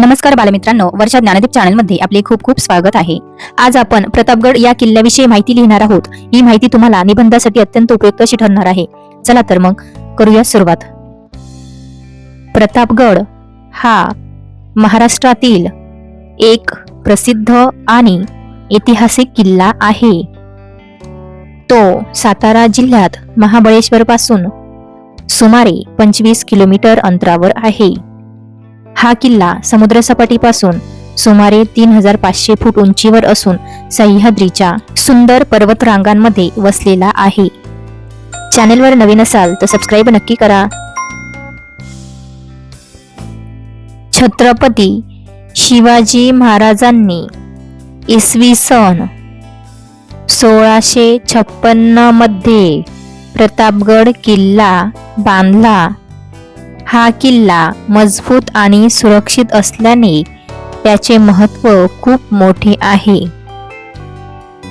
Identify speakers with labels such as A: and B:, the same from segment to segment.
A: नमस्कार बालमित्रांनो वर्षा ज्ञानदीप चॅनलमध्ये आपले खूप खूप स्वागत आहे. आज आपण प्रतापगड या किल्ल्याविषयी माहिती लिहिणार आहोत. ही माहिती तुम्हाला निबंधासाठी अत्यंत उपयुक्त अशी ठरणार आहे. चला तर मग करूया सुरुवात. प्रतापगड हा महाराष्ट्रातील एक प्रसिद्ध आणि ऐतिहासिक किल्ला आहे. तो सातारा जिल्ह्यात महाबळेश्वर पासून सुमारे पंचवीस किलोमीटर अंतरावर आहे. हा किल्ला समुद्रसपाटीपासून सुमारे तीन हजार पाचशे फूट उंचीवर असून सह्याद्रीच्या सुंदर पर्वत रांगांमध्ये वसलेला आहे. चॅनेलवर नवीन असाल तर सबस्क्राईब नक्की करा. छत्रपती शिवाजी महाराजांनी इसवी सन सोळाशे छप्पन्नमध्ये प्रतापगड किल्ला बांधला. हा किल्ला मजबूत आणि सुरक्षित असल्याने त्याचे महत्त्व खूप मोठे आहे.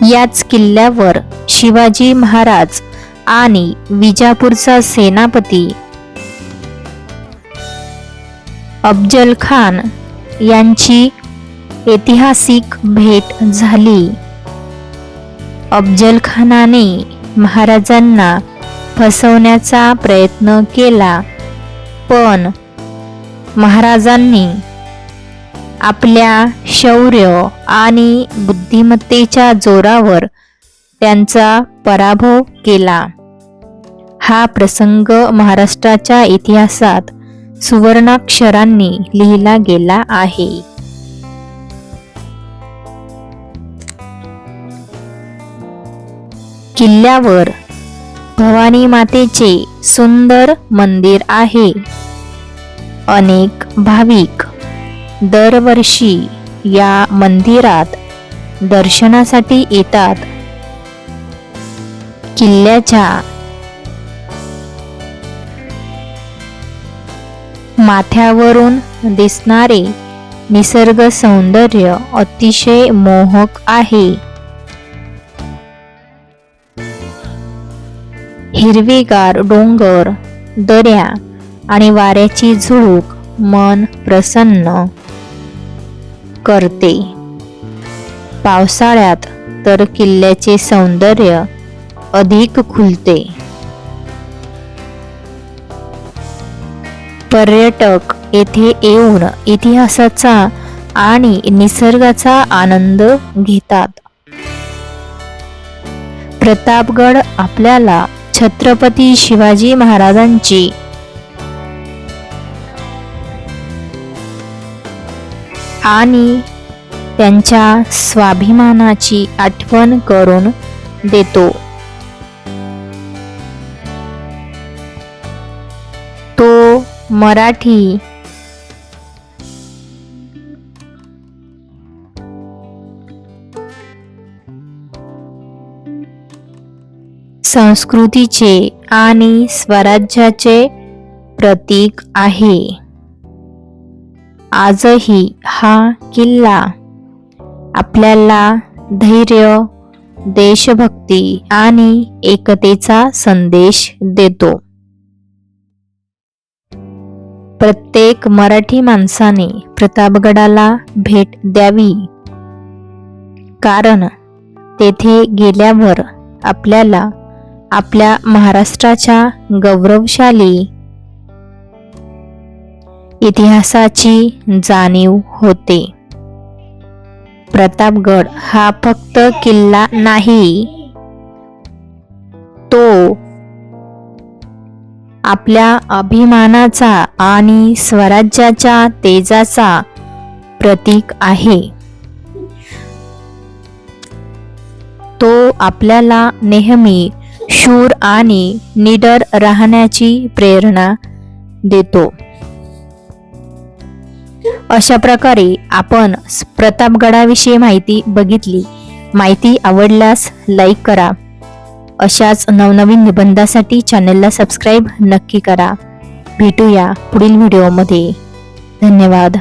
A: याच किल्ल्यावर शिवाजी महाराज आणि विजापूरचा सेनापती अफजल खान यांची ऐतिहासिक भेट झाली. अफजल खानाने महाराजांना फसवण्याचा प्रयत्न केला. पण महाराजांनी आपल्या शौर्य आणि बुद्धिमत्तेच्या जोरावर त्यांचा पराभव केला. हा प्रसंग महाराष्ट्राच्या इतिहासात सुवर्णाक्षरांनी लिहिला गेला आहे. किल्ल्यावर भवानी मातेचे सुंदर मंदिर आहे. अनेक भाविक दरवर्षी या मंदिरात दर्शनासाठी येतात. किल्ल्याच्या माथ्यावरून दिसणारे निसर्ग सौंदर्य अतिशय मोहक आहे. हिरवेगार डोंगर दऱ्या आणि वाऱ्याची झुळूक मन प्रसन्न करते. पावसाळ्यात तर किल्ल्याचे सौंदर्य अधिक खुलते. पर्यटक येथे येऊन इतिहासाचा आणि निसर्गाचा आनंद घेतात. प्रतापगड आपल्याला छत्रपती शिवाजी महाराजांची. आणि त्यांच्या स्वाभिमानाची आठवण करून देतो. तो मराठी संस्कृतीचे आणि स्वराज्याचे प्रतीक आहे. आजही हा किल्ला आपल्याला धैर्य देशभक्ती आणि एकतेचा संदेश देतो. प्रत्येक मराठी माणसाने प्रतापगडाला भेट द्यावी. कारण तेथे गेल्यावर आपल्याला आपल्या महाराष्ट्राच्या गौरवशाली. इतिहासाची जाणीव होते. प्रतापगड हा फक्त किल्ला नाही. तो आपल्या अभिमानाचा आणि स्वराज्याच्या तेजाचा प्रतीक आहे. तो आपल्याला नेहमी शूर आणि निडर राहण्याची प्रेरणा देतो. अशा प्रकारे आपण प्रतापगडाविषयी माहिती बघितली. माहिती आवडल्यास लाईक करा. अशाच नवनवीन निबंधासाठी चॅनलला सबस्क्राईब नक्की करा. भेटूया पुढील व्हिडिओमध्ये धन्यवाद.